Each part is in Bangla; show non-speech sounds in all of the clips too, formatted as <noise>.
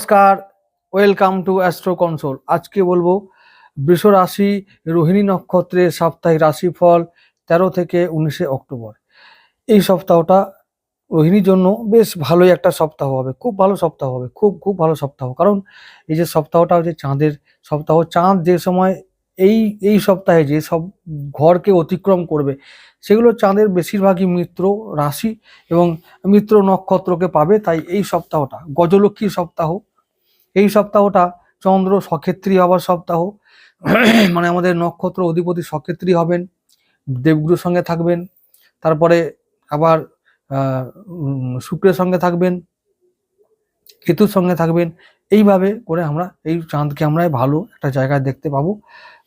নমস্কার ওয়েলকাম টু অ্যাস্ট্রো কনসোল আজকে বলব, বৃষ রাশি রোহিণী নক্ষত্রের সাপ্তাহিক রাশিফল তেরো থেকে উনিশে অক্টোবর। এই সপ্তাহটা রোহিণীর জন্য বেশ ভালোই একটা সপ্তাহ হবে, খুব ভালো সপ্তাহ হবে, খুব খুব ভালো সপ্তাহ। কারণ এই যে সপ্তাহটা হচ্ছে চাঁদের সপ্তাহ, চাঁদ যে সময় এই এই সপ্তাহে যে সব ঘরকে অতিক্রম করবে, সেগুলো চাঁদের বেশিরভাগই মিত্র রাশি এবং মিত্র নক্ষত্রকে পাবে। তাই এই সপ্তাহটা গজলক্ষ্মীর সপ্তাহ এই সপ্তাহটা চন্দ্র সক্ষেত্রী হবার সপ্তাহ। <clears throat> মানে আমাদের নক্ষত্র অধিপতি সক্ষেত্রী হবেন, দেবগুরুর সঙ্গে থাকবেন, তারপরে আবার শুক্রের সঙ্গে থাকবেন, কেতুর সঙ্গে থাকবেন। এইভাবে করে আমরা এই চাঁদকে আমরা ভালো একটা জায়গায় দেখতে পাবো।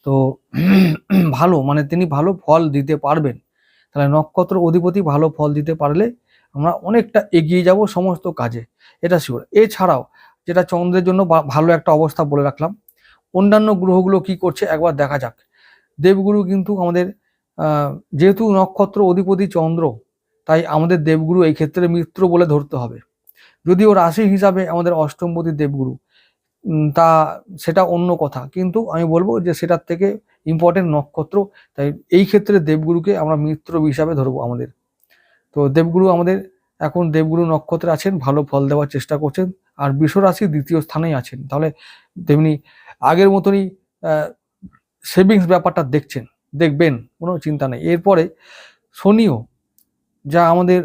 তো <clears throat> ভালো মানে তিনি ভালো ফল দিতে পারবেন। তাহলে নক্ষত্র অধিপতি ভালো ফল দিতে পারলে আমরা অনেকটা এগিয়ে যাব সমস্ত কাজে। এটা শিওর এছাড়াও যেটা চন্দ্রের জন্য ভালো একটা অবস্থা বলে রাখলাম। অন্যান্য গ্রহগুলো কি করছে একবার দেখা যাক। দেবগুরু কিন্তু আমাদের যেহেতু নক্ষত্র অধিপতি চন্দ্র, তাই আমাদের দেবগুরু এই ক্ষেত্রে মিত্র বলে ধরতে হবে। যদিও রাশি হিসাবে আমাদের অষ্টমপতি দেবগুরু তা সেটা অন্য কথা। কিন্তু আমি বলব যে সেটার থেকে ইম্পর্টেন্ট নক্ষত্র, তাই এই ক্ষেত্রে দেবগুরুকে আমরা মিত্র হিসাবে ধরবো আমাদের। তো দেবগুরু আমাদের, এখন দেবগুরু নক্ষত্রে আছেন, ভালো ফল দেওয়ার চেষ্টা করছেন। আর বিশ্বরাশি দ্বিতীয় স্থানেই আছেন। তাহলে তেমনি আগের মতনই সেভিংস ব্যাপারটা দেখছেন, দেখবেন, কোনো চিন্তা নেই। এরপরে শনিও, যা আমাদের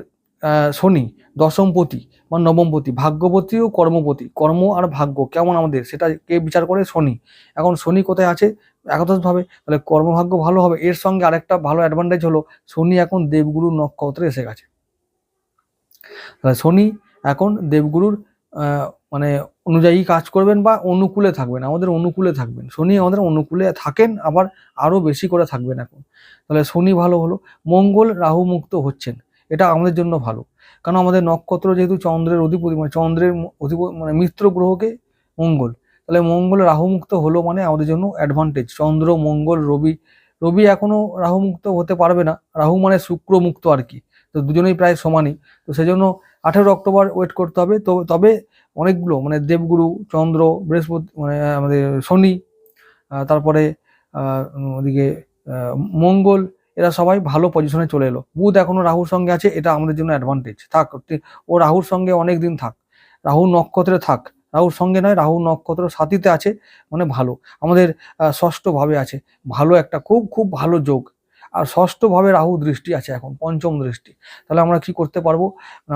শনি, দশমপতি বা নবমপতি, ভাগ্যপতি ও কর্মপতি, কর্ম আর ভাগ্য কেমন আমাদের, সেটা কে বিচার করে? শনি। এখন শনি কোথায় আছে? একাদশভাবে তাহলে কর্মভাগ্য ভালো হবে। এর সঙ্গে আরেকটা ভালো অ্যাডভান্টেজ হলো, শনি এখন দেবগুরুর নক্ষত্রে এসে গেছে। তাহলে শনি এখন দেবগুরুর মানে অনুযায়ী কাজ করবেন বা অনুকূলে থাকবেন, আমাদের অনুকূলে থাকবেন। শনি আমাদের অনুকূলে থাকেন, আবার আরও বেশি করে থাকবেন এখন। তাহলে শনি ভালো হলো, মঙ্গল রাহু মুক্ত হচ্ছেন, এটা আমাদের জন্য ভালো। কারণ আমাদের নক্ষত্র যেহেতু চন্দ্রের অধিপতি মানে চন্দ্রের অধিপ মানে মিত্র গ্রহকে মঙ্গল। তাহলে মঙ্গল রাহু মুক্ত হলো মানে আমাদের জন্য অ্যাডভান্টেজ চন্দ্র, মঙ্গল, রবি রবি এখনও রাহু মুক্ত হতে পারবে না। রাহু মানে শুক্র মুক্ত আর কি। তো দুজনেই প্রায় সমানই। তো সেজন্য আঠেরো অক্টোবর ওয়েট করতে হবে। তো তবে অনেকগুলো মানে দেবগুরু, চন্দ্র, বৃহস্পতি মানে আমাদের শনি তারপরে ওদিকে মঙ্গল, এরা সবাই ভালো পজিশনে চলে এলো। বুধ এখনও রাহুর সঙ্গে আছে, এটা আমাদের জন্য অ্যাডভান্টেজ থাক, ও রাহুর সঙ্গে অনেক দিন থাক। রাহু নক্ষত্রে থাক। রাহুর সঙ্গে নয়, রাহু নক্ষত্র সাথীতে আছে মানে ভালো। আমাদের ষষ্ঠভাবে আছে। ভালো একটা, খুব খুব ভালো যোগ। আর ষষ্ঠ ভাবে রাহু দৃষ্টি আছে এখন, পঞ্চম দৃষ্টি। তাহলে আমরা কি করতে পারব?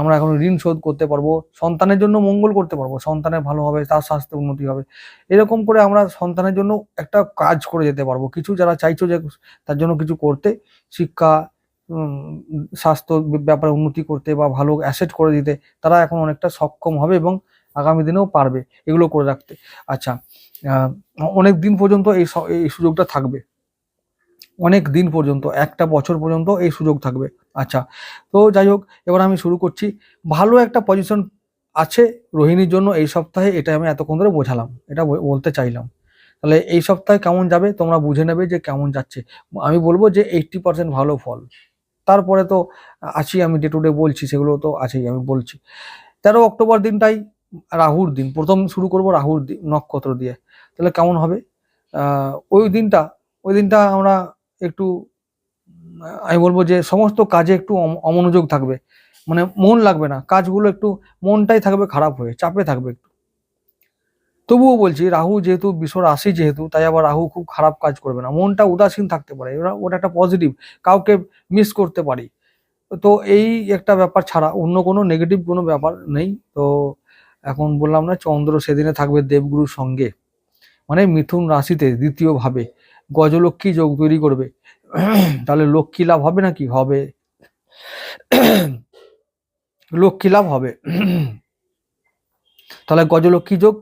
আমরা এখন ঋণ শোধ করতে পারব, সন্তানের জন্য মঙ্গল করতে পারব, সন্তানের ভালো হবে, তার স্বাস্থ্য উন্নতি হবে। এরকম করে আমরা সন্তানের জন্য একটা কাজ করে যেতে পারব। কিছু যারা চাইছো যে তার জন্য কিছু করতে, শিক্ষা স্বাস্থ্য ব্যাপারে উন্নতি করতে বা ভালো অ্যাসেট করে দিতে, তারা এখন অনেকটা সক্ষম হবে এবং আগামী দিনেও পারবে এগুলো করে রাখতে। আচ্ছা অনেক দিন পর্যন্ত এই এই সুযোগটা থাকবে। অনেক দিন পর্যন্ত, একটা বছর পর্যন্ত এই সুযোগ থাকবে। আচ্ছা তো যাই হোক, এবার আমি শুরু করছি। ভালো একটা পজিশন আছে রোহিণীর জন্য এই সপ্তাহে, এটা আমি এতক্ষণ ধরে বোঝালাম, এটা বলতে চাইলাম। তাহলে এই সপ্তাহে কেমন যাবে তোমরা বুঝে নেবে যে কেমন যাচ্ছে। আমি বলব যে এইটটি পার্সেন্ট ভালো ফল। তারপরে তো আছি আমি ডে টু ডে বলছি, সেগুলো তো আছেই, আমি বলছি। তেরো অক্টোবর দিনটাই রাহুর দিন, প্রথম শুরু করব রাহুর দিন নক্ষত্র দিয়ে। তাহলে কেমন হবে? ওই দিনটা ওই দিনটা আমরা একটু আমি বলব যে সমস্ত কাজে একটু অম- অমনোযোগ থাকবে। মানে মন লাগবে না। কাজগুলো একটু মনটাই থাকবে খারাপ হয়ে, চাপে থাকবে একটু। তবুও বলছি, রাহু যেহেতু বিশ্ব রাশি যেহেতু, তাই আবার রাহু খুব খারাপ কাজ করবে না। মনটা উদাসীন থাকতে পারে। ওটা একটা পজিটিভ কাউকে মিস করতে পারি। তো এই একটা ব্যাপার ছাড়া অন্য কোনো নেগেটিভ কোনো ব্যাপার নেই। তো এখন বললাম না, চন্দ্র সেদিনে থাকবে দেবগুরুর সঙ্গে। মানে মিথুন রাশিতে দ্বিতীয় ভাবে গজলক্ষ্মী যোগ তৈরি করবে। তাহলে লক্ষ্মী লাভ হবে নাকি? হবে। লক্ষ্মী লাভ হবে। তাহলে গজলক্ষ্মী যোগ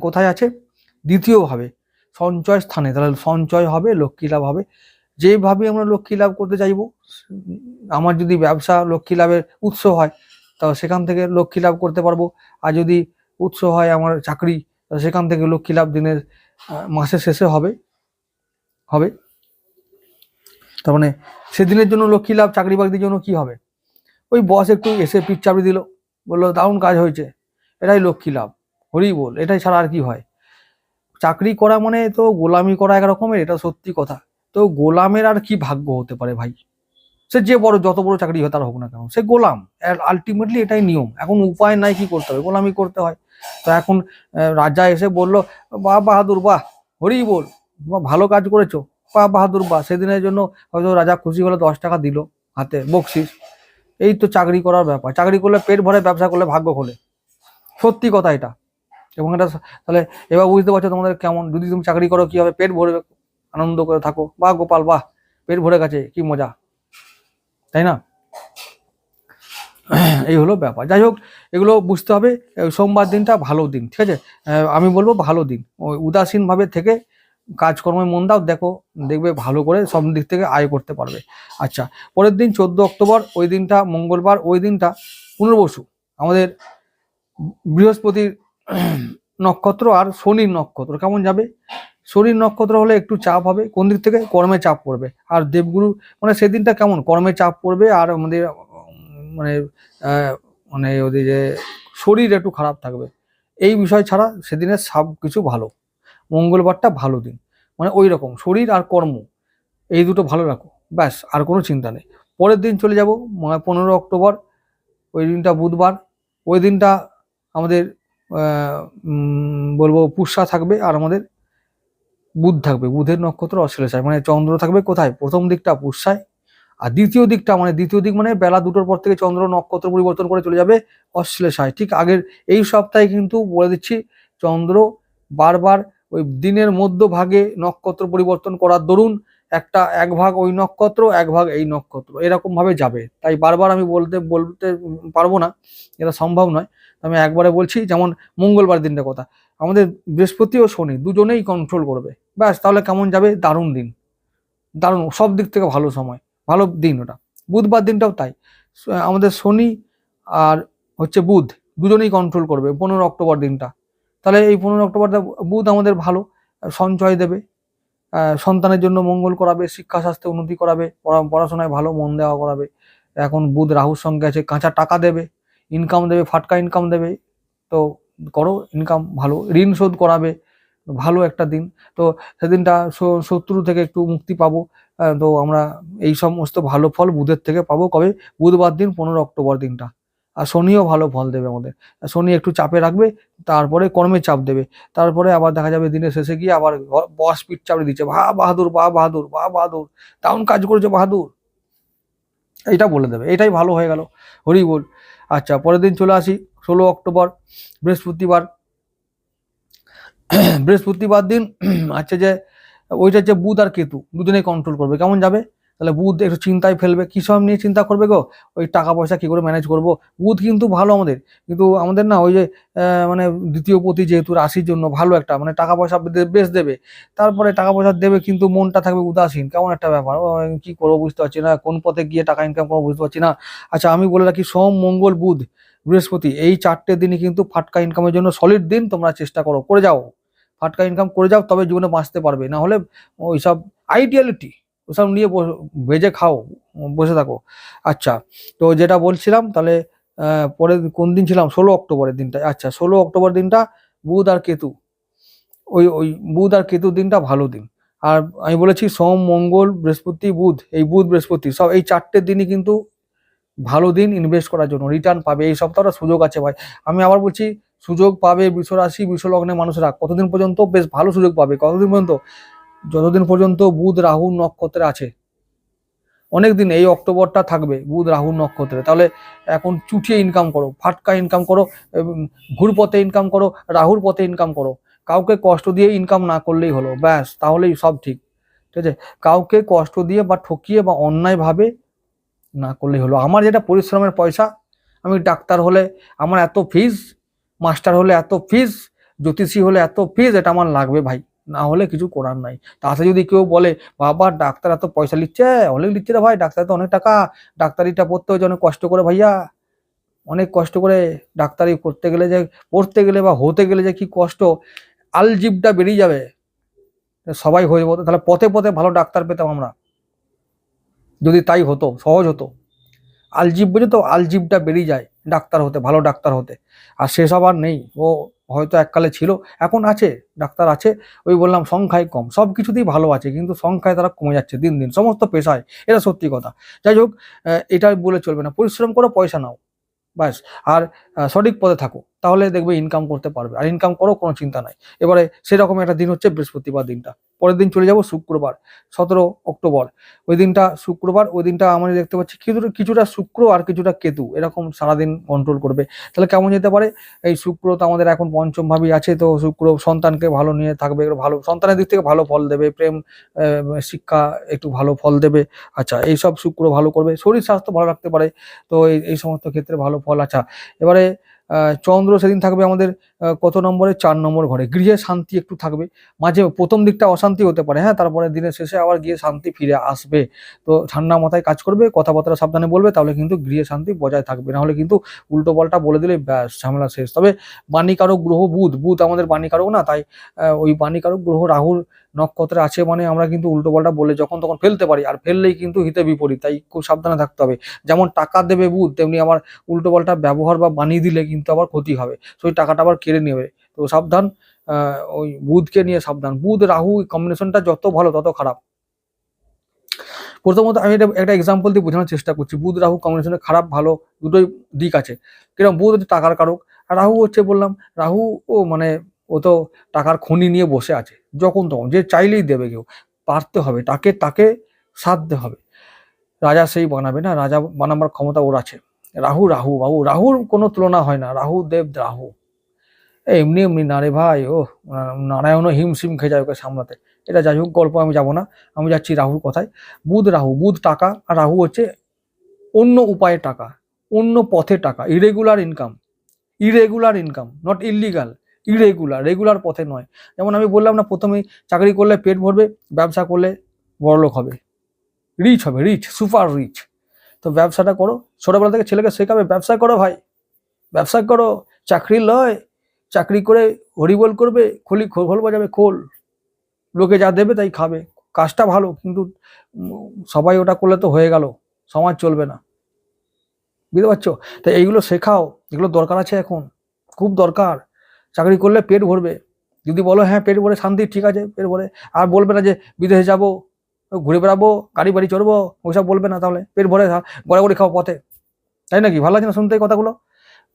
কোথায় আছে? দ্বিতীয় ভাবে, সঞ্চয় স্থানে। তাহলে সঞ্চয় হবে, লক্ষ্মী লাভ হবে। যেভাবে আমরা লক্ষ্মী লাভ করতে চাইব, আমার যদি ব্যবসা লক্ষ্মী লাভের উৎস হয় তাহলে সেখান থেকে লক্ষ্মী লাভ করতে পারব। আর যদি উৎস হয় আমার চাকরি সেখান থেকে লক্ষ্মী লাভ দিনের মাসের শেষে হবে। হবে। তার মানে সেদিনের জন্য লক্ষ্মী লাভ? চাকরি বাকরির জন্য কি হবে? ওই বস একটু এসে পিঠ চাপড়ে দিল। বলল, দারুণ কাজ হয়েছে। এটাই লক্ষ্মী লাভ? হরি বল, এটাই ছাড়া আর কি হয়? চাকরি করা মানে তো গোলামি করা এক রকমের এটা সত্যি কথা। তো গোলামের আর কি ভাগ্য হতে পারে ভাই? সে যে বড়, যত বড় চাকরি হয় তার হোক না কেন, সে গোলাম। আলটিমেটলি এটাই নিয়ম। এখন উপায় নাই কি করতে হবে? গোলামি করতে হয়। তো এখন রাজা এসে বলল, বাহ, বাহাদুর, বাহ, হরি বল। বাহ, ভালো কাজ করেছ বাহ বাহাদুর বাহ। সেদিনের জন্য হয়তো রাজা খুশি হলে দশ টাকা দিল হাতে বকশিস। এই তো চাকরি করার ব্যাপার। চাকরি করলে পেট ভরে ব্যবসা করলে ভাগ্য খোলে। সত্যি কথা এটা। এবং এটা তাহলে এবার বুঝতে পারছ তোমাদের কেমন। যদি তুমি চাকরি করো কি হবে পেট ভরে আনন্দ করে থাকো। বাহ গোপাল বাহ। পেট ভরে গেছে কি মজা। তাই না? <clears throat> এই হলো ব্যাপার। যাই হোক এগুলো বুঝতে হবে। সোমবার দিনটা ভালো দিন ঠিক আছে? আমি বলব ভালো দিন। ওই উদাসীনভাবে থেকে কাজকর্মে মন দাও, দেখো, দেখবে ভালো করে সব দিক থেকে আয় করতে পারবে। আচ্ছা পরের দিন চোদ্দ অক্টোবর, ওই দিনটা, মঙ্গলবার, ওই দিনটা, পুনর্বসু। আমাদের বৃহস্পতির নক্ষত্র আর শনির নক্ষত্র, কেমন যাবে? শনির নক্ষত্র হলে একটু চাপ হবে, কোন দিক থেকে? কর্মে চাপ পড়বে। আর দেবগুরু মানে সেদিনটা কেমন? কর্মে চাপ পড়বে আর আমাদের মানে মানে ওদের যে শরীর একটু খারাপ থাকবে। এই বিষয় ছাড়া সেদিনের সব কিছু ভালো। মঙ্গলবারটা ভালো দিন। মানে ওই রকম শরীর আর কর্ম, এই দুটো ভালো রাখো। ব্যাস, আর কোনো চিন্তা নেই। পরের দিন চলে যাব পনেরো অক্টোবর, ওই দিনটা বুধবার। ওই দিনটা আমাদের বলব পুষ্যা থাকবে আর আমাদের বুধ থাকবে। বুধের নক্ষত্র অশ্লেষায় মানে চন্দ্র থাকবে কোথায়? প্রথম দিকটা পুষ্যায়, আর দ্বিতীয় দিকটা মানে দ্বিতীয় দিক মানে বেলা দুটোর পর থেকে চন্দ্র নক্ষত্র পরিবর্তন করে চলে যাবে অশ্লেষায়। ঠিক আগের এই সপ্তাহে কিন্তু বলে দিচ্ছি, চন্দ্র বারবার ওই দিনের মধ্যভাগে নক্ষত্র পরিবর্তন করার দরুন একটা এক ভাগ ওই নক্ষত্র, এক ভাগ এই নক্ষত্র। এরকম ভাবে যাবে। তাই বারবার আমি বলতে বলতে পারব না। এটা সম্ভব নয়। আমি একবারে বলছি, যেমন মঙ্গলবার দিনটা কথা। আমাদের বৃহস্পতি ও শনি দুজনেই কন্ট্রোল করবে। ব্যাস, তাহলে কেমন যাবে? দারুণ দিন। দারুণ, সব দিক থেকে ভালো সময়। ভালো দিন ওটা। বুধবার দিনটাও তাই। আমাদের শনি আর হচ্ছে বুধ দুজনেই কন্ট্রোল করবে। পনেরো অক্টোবর দিনটা। তাহলে এই পনেরো অক্টোবরটা বুধ আমাদের ভালো, সঞ্চয় দেবে সন্তানের জন্য মঙ্গল করাবে, শিক্ষা, স্বাস্থ্যে উন্নতি করাবে, পড়া- পড়াশোনায় ভালো মন দেওয়া করাবে। এখন বুধ রাহুর সঙ্গে আছে, কাঁচা টাকা দেবে ইনকাম দেবে, ফাটকা ইনকাম দেবে, তো করো ইনকাম ভালো, ঋণ শোধ করাবে, ভালো একটা দিন। তো সেদিনটা শত্রু থেকে একটু মুক্তি পাবো তো আমরা এই সমস্ত ভালো ফল বুধের থেকে পাবো। কবে? বুধবার দিন পনেরো অক্টোবর দিনটা। আর শনিও ভালো ফল দেবে আমাদের। শনি একটু চাপে রাখবে, তারপরে কর্মে চাপ দেবে। তারপরে আবার দেখা যাবে দিনের শেষে গিয়ে আবার বস পিঠ চাপড়ে দিচ্ছে ভা বাহাদুর বা বাহাদুর বা বাহাদুর, দারুণ কাজ করেছে বাহাদুর। এইটা বলে দেবে এটাই ভালো হয়ে গেল। হরি বল। আচ্ছা পরের দিন চলে আসি, ষোলো অক্টোবর, বৃহস্পতিবার। বৃহস্পতিবার দিন আচ্ছা যে, ওইটা হচ্ছে বুধ আর কেতু দুজনেই কন্ট্রোল করবে। কেমন যাবে? তাহলে বুধ একটু চিন্তায় ফেলবে, কি সব নিয়ে চিন্তা করবে গো? ওই টাকা পয়সা কি করে ম্যানেজ করব? বুধ কিন্তু ভালো আমাদের, কিন্তু আমাদের না ওই যে মানে দ্বিতীয় পতি যেহেতু রাশির জন্য ভালো একটা মানে টাকা পয়সা বেশ দেবে। তারপরে টাকা পয়সা দেবে কিন্তু মনটা থাকবে উদাসীন, কেমন একটা ব্যাপার? কি করব বুঝতে পারছি না, কোন পথে গিয়ে টাকা ইনকাম করব বুঝতে পারছি না। আচ্ছা আমি বলে রাখি সোম, মঙ্গল, বুধ, বৃহস্পতি, এই চারটে দিনই কিন্তু ফাটকা ইনকামের জন্য সলিড দিন, তোমরা চেষ্টা করো, করে যাও। ফাটকা ইনকাম করে যাও, তবে জীবনে বাঁচতে পারবে না হলে ওইসব আইডিয়ালিটি ওসব নিয়ে ভেজে খাও, বসে থাকো। আচ্ছা তো যেটা বলছিলাম, তাহলে পরের কোন দিন ছিলাম? ষোলো অক্টোবরের দিনটা আচ্ছা ষোলো অক্টোবর দিনটা বুধ আর কেতু। ওই ওই বুধ আর কেতু দিনটা ভালো দিন। আর আমি বলেছি সোম, মঙ্গল, বৃহস্পতি, বুধ, এই বুধ, বৃহস্পতি, সব এই চারটে দিনই কিন্তু ভালো দিন ইনভেস্ট করার জন্য রিটার্ন পাবে, এই সপ্তাহটা সুযোগ আছে ভাই। আমি আবার বলছি, সুযোগ পাবে, বিশ্বরাশি বিশ্বলগ্নে মানুষেরা, কতদিন পর্যন্ত? বেশ ভালো সুযোগ পাবে, কতদিন পর্যন্ত? যতদিন পর্যন্ত বুধ রাহু নক্ষত্রে আছে অনেক দিন এই অক্টোবরটা থাকবে বুধ রাহু নক্ষত্রে। তাহলে এখন চুটিয়ে ইনকাম করো, ফাটকা ইনকাম করো এবং ঘুরপথে ইনকাম করো, রাহুর পথে ইনকাম করো। কাউকে কষ্ট দিয়ে ইনকাম না করলেই হলো, ব্যাস, তাহলেই সব ঠিক। ঠিক আছে? কাউকে কষ্ট দিয়ে বা ঠকিয়ে বা অন্যায়ভাবে না করলেই হলো। আমার যেটা পরিশ্রমের পয়সা, আমি ডাক্তার হলে আমার এত ফিজ মাস্টার হলে এত ফিজ জ্যোতিষী হলে এত ফিজ এটা আমার লাগবে ভাই। না হলে কিছু করার নাই। তাতে যদি কেউ বলে, বাবা, ডাক্তার এত পয়সা নিচ্ছে অনেক নিচ্ছে রে ভাই, ডাক্তার তো অনেক টাকা। ডাক্তারিটা পড়তে হয়েছে অনেক কষ্ট করে ভাইয়া। অনেক কষ্ট করে ডাক্তারি করতে গেলে যে, পড়তে গেলে বা হতে গেলে যে কি কষ্ট, আলজিবটা বেরিয়ে যাবে। সবাই হয়ে যেত তাহলে পথে পথে ভালো ডাক্তার পেতাম আমরা। যদি তাই হতো, সহজ হতো। আলজিব বুঝে তো? আলজিবটা বেরিয়ে যায়। ডাক্তার হতে, ভালো ডাক্তার হতে। আর সেসব আর নেই। ও হয়তো এককালে ছিল, এখন আছে, ডাক্তার আছে। ওই বললাম সংখ্যায় কম, সব কিছুতেই ভালো আছে, কিন্তু সংখ্যায় তারা কমে যাচ্ছে দিন দিন, সমস্ত পেশায়, এটা সত্যি কথা। যাই হোক এটা বলে চলবে না, পরিশ্রম করো, পয়সা নাও, ব্যাস। আর সঠিক পথে থাকো। তাহলে দেখবে ইনকাম করতে পারবে। আর ইনকাম করো কোনো চিন্তা নাই। এবারে সেরকম একটা দিন হচ্ছে বৃহস্পতিবার দিনটা। পরের দিন চলে যাব শুক্রবার, সতেরো অক্টোবর। ওই দিনটা শুক্রবার, ওই দিনটা আমরা দেখতে পাচ্ছি কিছুটা কিছুটা শুক্র আর কিছুটা কেতু। এরকম সারাদিন কন্ট্রোল করবে। তাহলে কেমন যেতে পারে? এই শুক্র তো আমাদের এখন পঞ্চম ভাবই আছে, তো শুক্র সন্তানকে ভালো নিয়ে থাকবে ভালো, সন্তানের দিক থেকে ভালো ফল দেবে, প্রেম শিক্ষা একটু ভালো ফল দেবে। আচ্ছা এইসব শুক্র ভালো করবে। শরীর স্বাস্থ্য ভালো রাখতে পারে। তো এই এই সমস্ত ক্ষেত্রে ভালো ফল আচ্ছা। এবারে চন্দ্র সেদিন থাকবে আমাদের কত নম্বরে? চার নম্বর ঘরে। গৃহে শান্তি একটু থাকবে। মাঝে প্রথম দিকটা অশান্তি হতে পারে। হ্যাঁ তারপরে দিনের শেষে আবার গিয়ে শান্তি ফিরে আসবে। তো ঠান্ডা মাথায় কাজ করবে, কথাবার্তা সাবধানে বলবে, তাহলে কিন্তু গৃহে শান্তি বজায় থাকবে। না হলে কিন্তু উল্টো পাল্টা বলে দিলে ব্যাস, ঝামেলা শেষ। তবে বাণীকারক গ্রহ বুধ বুধ আমাদের বাণীকারক না, তাই ওই বাণীকারক গ্রহ রাহুর নক্ষত্রে আছে মানে আমরা কিন্তু উল্টো পাল্টা বলে যখন তখন ফেলতে পারি। আর ফেললেই কিন্তু হিতে বিপরীত, তাই খুব সাবধানে থাকতে হবে। যেমন টাকা দেবে বুধ, তেমনি আবার উল্টো পাল্টা ব্যবহার বা বানিয়ে দিলে কিন্তু আবার ক্ষতি হবে। সেই টাকাটা আবার কেড়ে নেবে। তো সাবধান ওই বুধকে নিয়ে সাবধান। বুধ, রাহু কম্বিনেশনটা যত ভালো, তত খারাপ। প্রথমত আমি এটা, একটা এক্সাম্পল দিয়ে বোঝানোর চেষ্টা করছি। বুধ, রাহু কম্বিনেশনে খারাপ, ভালো দুটোই দিক আছে। কীরকম? বুধ হচ্ছে টাকার কারক, আর রাহু হচ্ছে বললাম, রাহু ও মানে ও তো টাকার খনি নিয়ে বসে আছে, যখন তখন। যে চাইলেই দেবে কেউ। পারতে হবে, তাকে তাকে সাধতে হবে। রাজা সেই বানাবে না, রাজা বানাবার ক্ষমতা ওর আছে। রাহু রাহু বাবু, রাহুর কোনো তুলনা হয় না। রাহু, দেব, রাহু। এমনি এমনি না রে ভাই ও নারায়ণও হিমশিম খেয়ে যায় ওকে সামলাতে। এটা যাই হোক, গল্প আমি যাব না, আমি যাচ্ছি রাহুর কথায়। বুধ রাহু, বুধ টাকা আর রাহু হচ্ছে অন্য উপায়ে টাকা, অন্য পথে টাকা irregular income irregular income not illegal irregular regular পথে নয়। যেমন আমি বললাম না প্রথমেই চাকরি করলে পেট ভরবে, ব্যবসা করলে বড়লোক হবে। রিচ হবে রিচ সুপার রিচ তো ব্যবসাটা করো, ছোটবেলা থেকে ছেলেকে শেখাবে, ব্যবসা করো ভাই, ব্যবসা করো, চাকরি লয় চাকরি করে হরিবল করবে, খলি খোল বাজাবে, খোল। লোকে যা দেবে তাই খাবে। কাজটা ভালো, কিন্তু সবাই ওটা করলে তো হয়ে গেল। সমাজ চলবে না। বুঝতে পারছ? তাই এইগুলো শেখাও, এগুলো দরকার আছে এখন। খুব দরকার। চাকরি করলে পেট ভরবে। যদি বলো হ্যাঁ পেট ভরে, শান্তি, ঠিক আছে, পেট ভরে। আর বলবে না যে, বিদেশে যাব, ঘুরে বেড়াবো, গাড়ি বাড়ি চড়বো ওইসব বলবে না তাহলে। পেট ভরে খা- গড়ে করে খাও পথে। তাই নাকি? ভালো লাগছে না শুনতে এই কথাগুলো?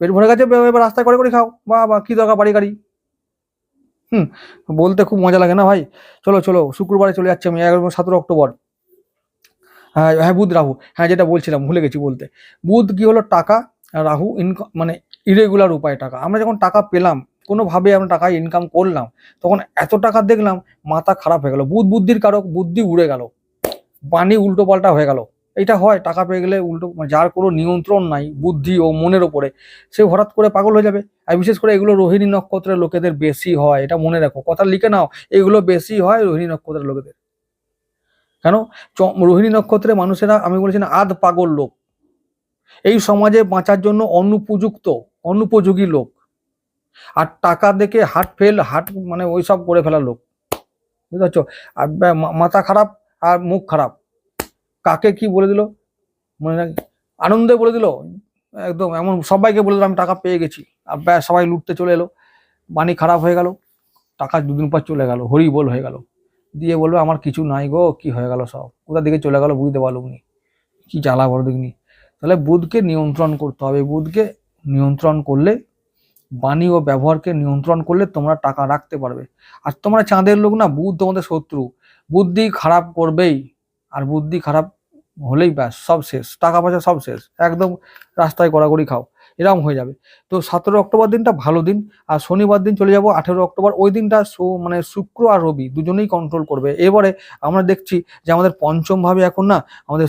পেট ভরে গেছে, এবার রাস্তায় করে করে খাও। বা বা কি দরকার বাড়ি গাড়ি? হুম, বলতে খুব মজা লাগে না ভাই? চলো চলো, শুক্রবারে চলে যাচ্ছি আমি এগারো সতেরো অক্টোবর। হ্যাঁ হ্যাঁ বুধ রাহু। হ্যাঁ যেটা বলছিলাম, ভুলে গেছি বলতে। বুধ কি হলো টাকা রাহু ইনকাম মানে ইরেগুলার উপায় টাকা। আমরা যখন টাকা পেলাম, কোনোভাবে আমরা টাকা ইনকাম করলাম, তখন এত টাকা দেখলাম, মাথা খারাপ হয়ে গেল। বুধ বুদ্ধির কারক, বুদ্ধি উড়ে গেল। বাণী উল্টো পাল্টা হয়ে গেল। এটা হয়, টাকা পেয়ে গেলে উল্টো মানে যার কোনো নিয়ন্ত্রণ নাই, বুদ্ধি ও মনের ওপরে, সে হঠাৎ করে পাগল হয়ে যাবে। আর বিশেষ করে এগুলো রোহিণী নক্ষত্রের লোকেদের বেশি হয়, এটা মনে রাখো। কথা লিখে নাও, এগুলো বেশি হয় রোহিণী নক্ষত্রের লোকেদের। কেন? রোহিণী নক্ষত্রে মানুষেরা, আমি বলেছি না, আধ পাগল লোক। এই সমাজে বাঁচার জন্য অনুপযুক্ত, অনুপযোগী লোক। আর টাকা দেখে হার্ট ফেল হার্ট মানে ওই সব করে ফেলার লোক। বুঝতে পারছ? আর মাথা খারাপ আর মুখ খারাপ। কাকে কি বলে দিল? মনে রাখ আনন্দে বলে দিল? একদম এমন সবাইকে বলে দিল আমি টাকা পেয়ে গেছি। আর ব্যাস, সবাই লুটতে চলে এলো। বাণী খারাপ হয়ে গেল। টাকা দুদিন পর চলে গেল, হরি বল হয়ে গেল। দিয়ে বলবে আমার কিছু নাই গো, কি হয়ে গেল সব? কোথা দিকে চলে গেল বুঝতে পারল উনি কি জ্বালা বড় দিকনি তাহলে বুধকে নিয়ন্ত্রণ করতে হবে। বুধকে নিয়ন্ত্রণ করলে, বাণী ও ব্যবহারকে নিয়ন্ত্রণ করলে তোমরা টাকা রাখতে পারবে। আর তোমরা চাঁদের লোক না, বুধ তোমাদের শত্রু। বুদ্ধি খারাপ করবেই। আর বুদ্ধি খারাপ হলেই ব্যাস সব শেষ টাকা পয়সা সব শেষ একদম রাস্তায় গড়াগড়ি খাও। এরকম হয়ে যাবে। তো সতেরো অক্টোবর দিনটা ভালো দিন, আর শনিবার দিন চলে যাব আঠেরো অক্টোবর। ওই দিনটা মানে শুক্র আর রবি দুজনেই কন্ট্রোল করবে। এবারে আমরা দেখছি যে আমাদের পঞ্চম ভাবে এখন না, আমাদের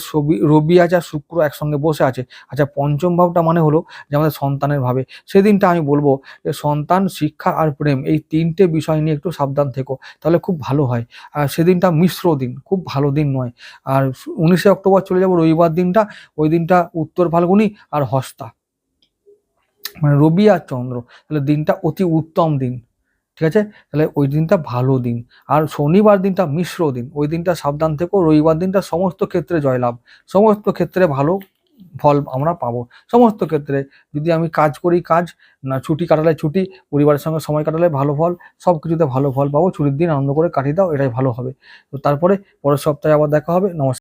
রবি আছে আর শুক্র একসঙ্গে বসে আছে। আচ্ছা পঞ্চম ভাবটা মানে হলো যে আমাদের সন্তানের ভাবে। সেদিনটা আমি বলব যে সন্তান, শিক্ষা আর প্রেম এই তিনটে বিষয় নিয়ে একটু সাবধান থেকো, তাহলে খুব ভালো হয়। আর সেদিনটা মিশ্র দিন, খুব ভালো দিন নয়। আর উনিশে অক্টোবর চলে যাব রবিবার দিনটা, ওই দিনটা উত্তর ফাল্গুনি আর হস্তা। মানে রবি আর চন্দ্র, তাহলে দিনটা অতি উত্তম দিন, ঠিক আছে? তাহলে ওই দিনটা ভালো দিন। আর শনিবার দিনটা মিশ্র দিন, ওই দিনটা সাবধান থেকো, রবিবার দিনটা সমস্ত ক্ষেত্রে জয়লাভ, সমস্ত ক্ষেত্রে ভালো ফল আমরা পাবো। সমস্ত ক্ষেত্রে যদি আমি কাজ করি কাজ, না ছুটি কাটালে ছুটি, পরিবারের সঙ্গে সময় কাটালে ভালো ফল, সব কিছুতে ভালো ফল পাবো, ছুটির দিন আনন্দ করে কাটিয়ে দাও, এটাই ভালো হবে। তো তারপরে পরের সপ্তাহে আবার দেখা হবে, নমস্কার।